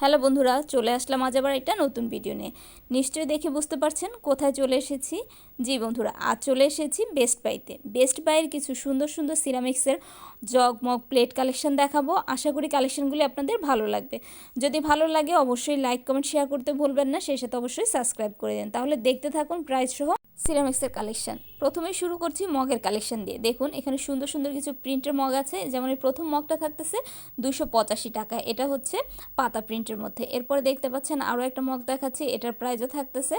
Hello বন্ধুরা, চলে আসলাম আজ আবার একটা নতুন ভিডিও নিয়ে। নিশ্চয়ই দেখে বুঝতে পারছেন কোথায় চলে এসেছি। জি বন্ধুরা, আজ চলে এসেছি বেস্ট বাইতে বেস্ট বাইয়ের কিছু সুন্দর সুন্দর সিরামিক্সের জগ, মগ প্লেট কালেকশন দেখাবো। আশা করি কালেকশনগুলি আপনাদের ভালো লাগবে। যদি ভালো লাগে অবশ্যই লাইক কমেন্ট শেয়ার করতে ভুলবেন না। সেই সাথে অবশ্যই সাবস্ক্রাইব করে দেন। তাহলে দেখতে থাকুন প্রাইস সহ সিরামিক্সের কালেকশন প্রথমে শুরু করছি মগের কালেকশন দিয়ে। দেখুন, এখানে সুন্দর সুন্দর কিছু প্রিন্টের মগ আছে। যেমন এই প্রথম মগটা থাকতেছে দুশো পঁচাশি টাকা। এটা হচ্ছে পাতা প্রিন্টের মধ্যে। এরপরে দেখতে পাচ্ছেন আরও একটা মগ দেখাচ্ছি। এটার প্রাইসও থাকতেছে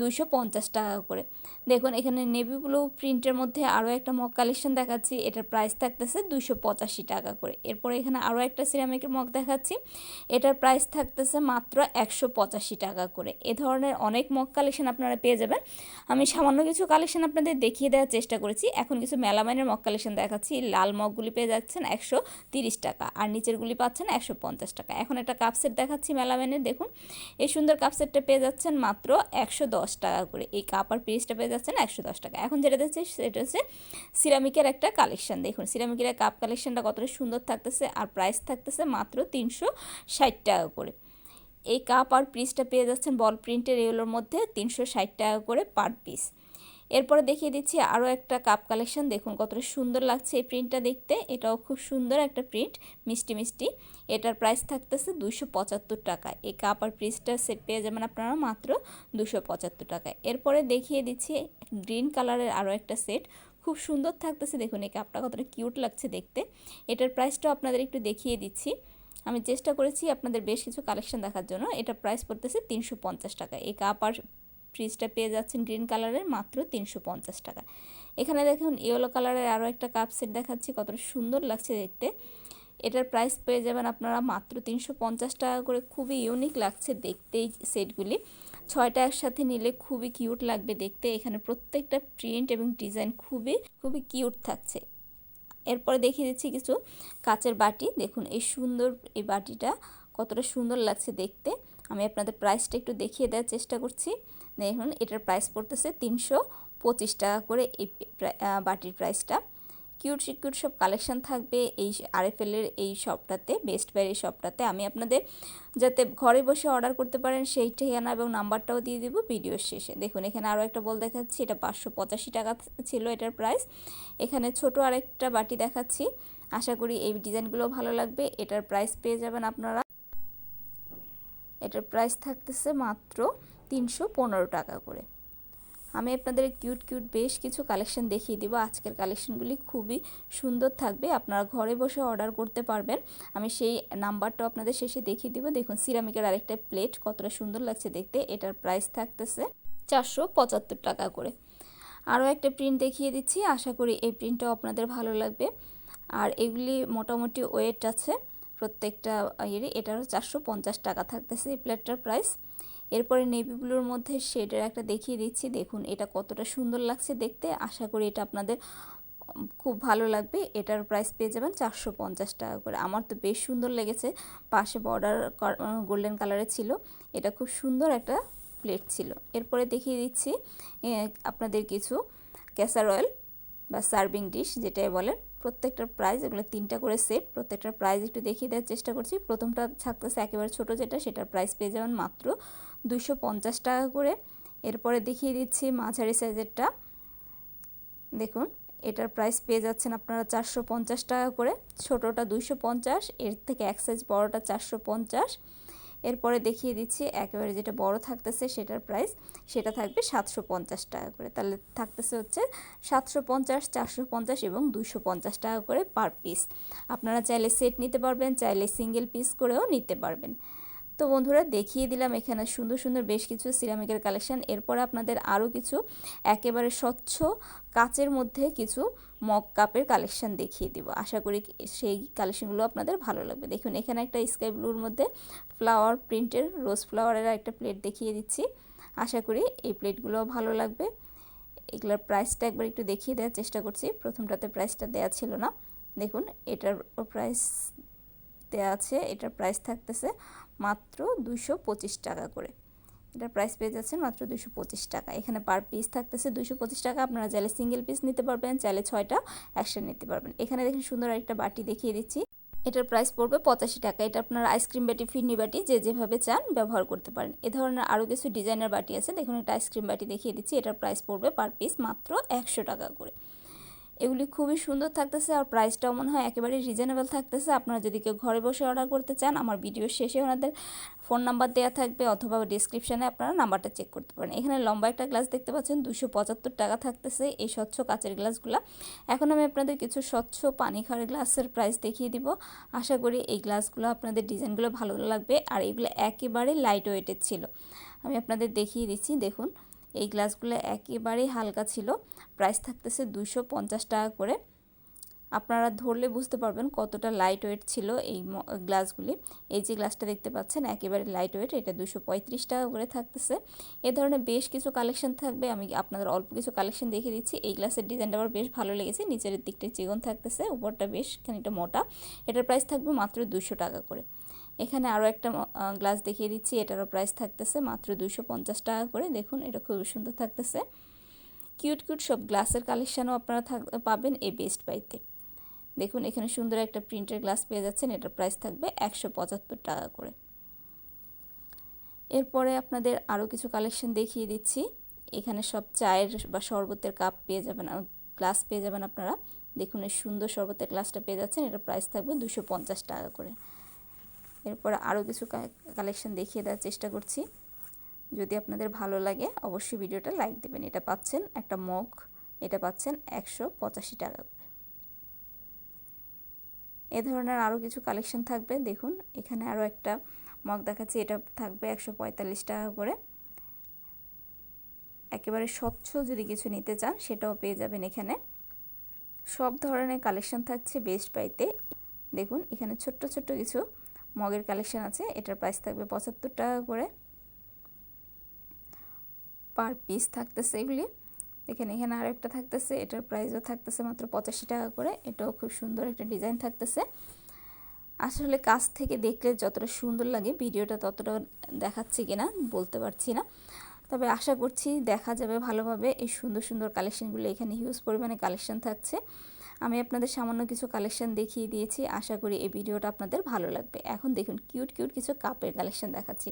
দুশো পঞ্চাশ টাকা করে। দেখুন, এখানে নেভি ব্লু প্রিন্টের মধ্যে আরও একটা মগ কালেকশন দেখাচ্ছি। এটার প্রাইস থাকতেছে দুশো পঁচাশি টাকা করে। এরপরে এখানে আরও একটা সিরামিকের মগ দেখাচ্ছি। এটার প্রাইস থাকতেছে মাত্র একশো পঁচাশি টাকা করে। এ ধরনের অনেক মগ কালেকশন আপনারা পেয়ে যাবেন। আমি সামান্য কিছু কালেকশন আপনাদের দেখিয়ে দেওয়ার চেষ্টা করেছি। এখন কিছু মেলামাইনের মগ কালেকশন দেখাচ্ছি। লাল মগগুলি পেয়ে যাচ্ছেন একশো তিরিশ টাকা আর নিচেরগুলি পাচ্ছেন একশো পঞ্চাশ টাকা। এখন একটা কাপ সেট দেখাচ্ছি মেলামাইনের দেখুন। এই সুন্দর কাপ সেটটা পেয়ে যাচ্ছেন মাত্র একশো দশ টাকা করে। এই কাপ আর পিসটা পেয়ে যাচ্ছেন একশো দশ টাকা। এখন যেটা দেখছি, সেটা হচ্ছে সিরামিকের একটা কালেকশন দেখুন সিরামিকের কাপ কালেকশনটা কতটা সুন্দর থাকতেছে আর প্রাইস থাকতেছে মাত্র তিনশো ষাট টাকা করে। এই কাপ আর পিসটা পেয়ে যাচ্ছেন বল প্রিন্টের এগুলোর মধ্যে তিনশো ষাট টাকা করে পার পিস এরপরে দেখিয়ে দিচ্ছি আরও একটা কাপ কালেকশন দেখুন কতটা সুন্দর লাগছে এই প্রিন্টটা দেখতে। এটাও খুব সুন্দর একটা প্রিন্ট মিষ্টি মিষ্টি। এটার প্রাইস থাকতেছে দুশো পঁচাত্তর টাকা। এই কাপ আর পিসটা সেট পেয়ে যাবেন আপনারা মাত্র দুশো পঁচাত্তর টাকায়। এরপরে দেখিয়ে দিচ্ছি গ্রিন কালারের আরও একটা সেট খুব সুন্দর থাকতেছে। দেখুন এই কাপটা কতটা কিউট লাগছে দেখতে। এটার প্রাইসটাও আপনাদের একটু দেখিয়ে দিচ্ছি। আমি চেষ্টা করেছি আপনাদের বেশ কিছু কালেকশন দেখার জন্য। এটা প্রাইস পড়তেছে তিনশো পঞ্চাশ টাকা এই কাপ আর ফ্রিজটা পেয়ে যাচ্ছেন গ্রিন কালারের মাত্র তিনশো পঞ্চাশ টাকা। এখানে দেখুন ইয়েলো কালারের আরও একটা কাপ সেট দেখাচ্ছি, কতটা সুন্দর লাগছে দেখতে। এটার প্রাইস পেয়ে যাবেন আপনারা মাত্র তিনশো পঞ্চাশ টাকা করে, খুবই ইউনিক লাগছে দেখতে এই সেটগুলি ছয়টা একসাথে নিলে খুবই কিউট লাগবে দেখতে। এখানে প্রত্যেকটা প্রিন্ট এবং ডিজাইন খুবই খুবই কিউট থাকছে। এরপরে দেখিয়ে দিচ্ছি কিছু কাচের বাটি। দেখুন এই সুন্দর এই বাটিটা কতটা সুন্দর লাগছে দেখতে। আমি আপনাদের প্রাইসটা একটু দেখিয়ে দেওয়ার চেষ্টা করছি। দেখুন এটার প্রাইস পড়তেছে তিনশো পঁচিশ টাকা করে এই বাটির প্রাইসটা কিউট কিউট সব কালেকশন থাকবে এই আরএফএলের এই শপটাতে বেস্ট বাইরের শপটাতে আমি আপনাদের যাতে ঘরে বসে অর্ডার করতে পারেন, সেই ঠিকানা এবং নাম্বারটাও দিয়ে দেবো ভিডিওর শেষে। দেখুন, এখানে আরও একটা বল দেখাচ্ছি, এটা পাঁচশো পঁচাশি টাকা ছিল এটার প্রাইস এখানে ছোট আরেকটা বাটি দেখাচ্ছি, আশা করি এই ডিজাইনগুলো ভালো লাগবে। এটার প্রাইস পেয়ে যাবেন আপনারা। এটার প্রাইস থাকতেছে মাত্র তিনশো পনেরো টাকা করে। আমি আপনাদের কিউট কিউট বেশ কিছু কালেকশন দেখিয়ে দিব। আজকের কালেকশনগুলি খুবই সুন্দর থাকবে। আপনারা ঘরে বসে অর্ডার করতে পারবেন। আমি সেই নাম্বারটাও আপনাদের শেষে দেখিয়ে দিব। দেখুন, সিরামিকের আরেকটা প্লেট কতটা সুন্দর লাগছে দেখতে। এটার প্রাইস থাকতেছে চারশো পঁচাত্তর টাকা করে। আরও একটা প্রিন্ট দেখিয়ে দিচ্ছি। আশা করি এই প্রিন্টটাও আপনাদের ভালো লাগবে। আর এগুলি মোটামুটি ওয়েট আছে প্রত্যেকটা ইয়েরই। এটারও চারশো পঞ্চাশ টাকা থাকতেছে এই প্লেটটার প্রাইস। এরপরে নেভি ব্লুর মধ্যে শেডের একটা দেখিয়ে দিচ্ছি। দেখুন, এটা কতটা সুন্দর লাগছে দেখতে। আশা করি এটা আপনাদের খুব ভালো লাগবে। এটার প্রাইস পেয়ে যাবেন চারশো পঞ্চাশ টাকা করে। আমার তো বেশ সুন্দর লেগেছে। পাশে বর্ডার গোল্ডেন কালারের ছিল। এটা খুব সুন্দর একটা প্লেট ছিল। এরপরে দেখিয়ে দিচ্ছি আপনাদের কিছু ক্যাসার অয়েল বা সার্ভিং ডিশ যেটাই বলেন। প্রত্যেকটার প্রাইস এগুলো তিনটা করে সেট প্রত্যেকটার প্রাইস একটু দেখিয়ে দেওয়ার চেষ্টা করছি। প্রথমটা থাকতেছে একেবারে ছোটো যেটা, সেটার প্রাইস পেয়ে যাবেন মাত্র দুশো টাকা করে। এরপরে দেখিয়ে দিচ্ছি মাঝারি সাইজেরটা। দেখুন, এটার প্রাইস পেয়ে যাচ্ছেন আপনারা চারশো পঞ্চাশ টাকা করে। ছোটোটা পঞ্চাশ, এর থেকে এক সাইজ বড়োটা চারশো পঞ্চাশ। এরপরে দেখিয়ে দিচ্ছি, একেবারে যেটা বড় থাকতেছে সেটার প্রাইস সেটা থাকবে সাতশো পঞ্চাশ টাকা করে। তাহলে থাকতেছে হচ্ছে সাতশো পঞ্চাশ, চারশো পঞ্চাশ এবং দুশো পঞ্চাশ টাকা করে পার পিস আপনারা চাইলে সেট নিতে পারবেন, চাইলে সিঙ্গেল পিস করেও নিতে পারবেন। তো বন্ধুরা দেখিয়ে দিলাম এখানে সুন্দর সুন্দর বেশ কিছু সিরামিকের কালেকশান এরপরে আপনাদের আরও কিছু একেবারে স্বচ্ছ কাচের মধ্যে কিছু মগ কাপের কালেকশান দেখিয়ে দিব। আশা করি সেই কালেকশানগুলো আপনাদের ভালো লাগবে। দেখুন, এখানে একটা স্কাই ব্লুর মধ্যে ফ্লাওয়ার প্রিন্টের রোজ ফ্লাওয়ারের একটা প্লেট দেখিয়ে দিচ্ছি। আশা করি এই প্লেটগুলো ভালো লাগবে। এগুলোর প্রাইসটা একবার একটু দেখিয়ে দেওয়ার চেষ্টা করছি। প্রথমটাতে প্রাইসটা দেওয়া ছিল না। দেখুন, এটার প্রাইস দেওয়া আছে, এটার প্রাইস থাকতেছে মাত্র দুশো পঁচিশ টাকা করে। এটার প্রাইস পেয়ে যাচ্ছেন মাত্র দুশো পঁচিশ টাকা। এখানে পার পিস থাকতেছে দুশো পঁচিশ টাকা। আপনারা চাইলে সিঙ্গেল পিস নিতে পারবেন, চাইলে ছয়টা একসাথে নিতে পারবেন। এখানে দেখেন সুন্দর একটা বাটি দেখিয়ে দিচ্ছি। এটার প্রাইস পড়বে পঁচাশি টাকা। এটা আপনার আইসক্রিম বাটি, ফিরনি বাটি যে যেভাবে চান ব্যবহার করতে পারেন। এ ধরনের আরও কিছু ডিজাইনের বাটি আছে। দেখুন, একটা আইসক্রিম বাটি দেখিয়ে দিচ্ছি। এটার প্রাইস পড়বে পার পিস মাত্র একশো টাকা করে। এগুলি খুবই সুন্দর থাকতেছে আর প্রাইসটাও মনে হয় একেবারে রিজনেবল থাকতেছে। আপনারা যদি কেউ ঘরে বসে অর্ডার করতে চান, আমার ভিডিওর শেষে ওনাদের ফোন নাম্বার দেওয়া থাকবে অথবা ডিসক্রিপশানে আপনারা নাম্বারটা চেক করতে পারেন। এখানে লম্বা একটা গ্লাস দেখতে পাচ্ছেন দুশো পঁচাত্তর টাকা থাকতেছে এই স্বচ্ছ কাচের গ্লাসগুলো এখন আমি আপনাদের কিছু স্বচ্ছ পানি খাওয়ার গ্লাসের প্রাইস দেখিয়ে দিব। আশা করি এই গ্লাসগুলো আপনাদের ডিজাইনগুলো ভালো লাগবে। আর এগুলো একেবারে লাইট ওয়েটের ছিল। আমি আপনাদের দেখিয়ে দিচ্ছি, দেখুন। এই গ্লাসগুলো একেবারেই হালকা ছিল। প্রাইস থাকতেছে দুশো পঞ্চাশ টাকা করে। আপনারা ধরলে বুঝতে পারবেন কতটা লাইট ওয়েট ছিল এই গ্লাসগুলি। এই যে গ্লাসটা দেখতে পাচ্ছেন, একেবারে লাইট ওয়েট এটা দুশো পঁয়ত্রিশ টাকা করে থাকতেছে। এ ধরনের বেশ কিছু কালেকশন থাকবে, আমি আপনাদের অল্প কিছু কালেকশন দেখে দিচ্ছি। এই গ্লাসের ডিজাইনটা আমার বেশ ভালো লেগেছে, নিচের দিকটা চিকন থাকতেছে, উপরটা বেশ খানিকটা মোটা। এটার প্রাইস থাকবে মাত্র দুশো টাকা করে। এখানে আরও একটা গ্লাস দেখিয়ে দিচ্ছি। এটারও প্রাইস থাকতেছে মাত্র দুশো টাকা করে। দেখুন, এটা খুবই সুন্দর থাকতেছে। কিউট কিউট সব গ্লাসের কালেকশানও আপনারা থাক, পাবেন এই বেস্ট বাইতে দেখুন, এখানে সুন্দর একটা প্রিন্টের গ্লাস পেয়ে যাচ্ছেন। এটার প্রাইস থাকবে একশো পঁচাত্তর টাকা করে। এরপরে আপনাদের আরও কিছু কালেকশন দেখিয়ে দিচ্ছি। এখানে সব চায়ের বা শরবতের কাপ পেয়ে যাবেন গ্লাস পেয়ে যাবেন আপনারা। দেখুন, এই সুন্দর শরবতের গ্লাসটা পেয়ে যাচ্ছেন। এটার প্রাইস থাকবে দুশো টাকা করে। এরপর আরও কিছু কালেকশন দেখিয়ে দেওয়ার চেষ্টা করছি। যদি আপনাদের ভালো লাগে, অবশ্যই ভিডিওটা লাইক দেবেন। এটা পাচ্ছেন একটা মগ, এটা পাচ্ছেন একশো পঁচাশি টাকা করে। এ ধরনের আরও কিছু কালেকশন থাকবে। দেখুন, এখানে আরও একটা মগ দেখাচ্ছি। এটা থাকবে একশো পঁয়তাল্লিশ টাকা করে। একেবারে স্বচ্ছ যদি কিছু নিতে চান, সেটাও পেয়ে যাবেন এখানে। সব ধরনের কালেকশন থাকছে বেস্ট পাইতে দেখুন, এখানে ছোট্ট ছোট্ট কিছু মগের কালেকশান আছে, এটার প্রাইস থাকবে পঁচাত্তর টাকা করে। পার পিস থাকতেছে এগুলি। দেখেন, এখানে আর একটা থাকতেছে, এটার প্রাইসও থাকতেছে মাত্র পঁচাশি টাকা করে। এটাও খুব সুন্দর একটা ডিজাইন থাকতেছে। আসলে কাছ থেকে দেখলে যতটা সুন্দর লাগে, ভিডিওটা ততটা দেখাচ্ছে কিনা, বলতে পারছি না। তবে আশা করছি দেখা যাবে ভালোভাবে। এই সুন্দর সুন্দর কালেকশনগুলো এখানে হিউজ পরিমাণে কালেকশন থাকছে। আমি আপনাদের সামান্য কিছু কালেকশন দেখিয়ে দিয়েছি। আশা করি এই ভিডিওটা আপনাদের ভালো লাগবে। এখন দেখুন কিউট কিউট কিছু কাপের কালেকশন দেখাচ্ছি।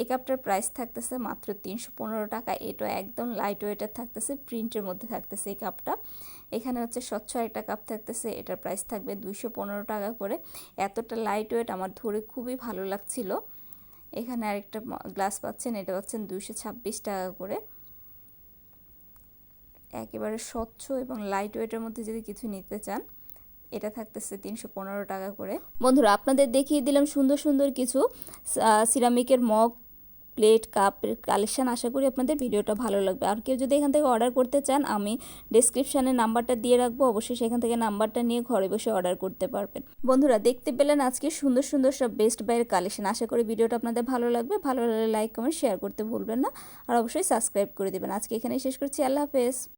এই কাপটার প্রাইস থাকতেছে মাত্র তিনশো পনেরো টাকা। এটা একদম লাইট ওয়েটের থাকতেছে প্রিন্টের মধ্যে থাকতেছে এই কাপটা। এখানে হচ্ছে স্বচ্ছ একটা কাপ থাকতেছে, এটার প্রাইস থাকবে দুইশো পনেরো টাকা করে। এতটা লাইট ওয়েট আমার ধরে খুবই ভালো লাগছিল। এখানে আরেকটা গ্লাস পাচ্ছেন, এটা পাচ্ছেন দুইশো ছাব্বিশ টাকা করে। একেবারে স্বচ্ছ এবং লাইট ওয়েটের মধ্যে যদি কিছু নিতে চান, এটা থাকতেছে তিনশো পনেরো টাকা করে। বন্ধুরা, আপনাদের দেখিয়ে দিলাম সুন্দর সুন্দর কিছু সিরামিকের মগ প্লেট কাপের কালেকশান আশা করি আপনাদের ভিডিওটা ভালো লাগবে। আর কেউ যদি এখান থেকে অর্ডার করতে চান, আমি ডিসক্রিপশানে নাম্বারটা দিয়ে রাখব। অবশ্যই সেখান থেকে নাম্বারটা নিয়ে ঘরে বসে অর্ডার করতে পারবেন। বন্ধুরা, দেখতে পেলেন আজকে সুন্দর সুন্দর সব বেস্ট বাইয়ের কালেকশন আশা করি ভিডিওটা আপনাদের ভালো লাগবে। ভালো লাগলে লাইক কমেন্ট শেয়ার করতে ভুলবেন না। আর অবশ্যই সাবস্ক্রাইব করে দেবেন। আজকে এখানেই শেষ করছি। আল্লাহ হাফেজ।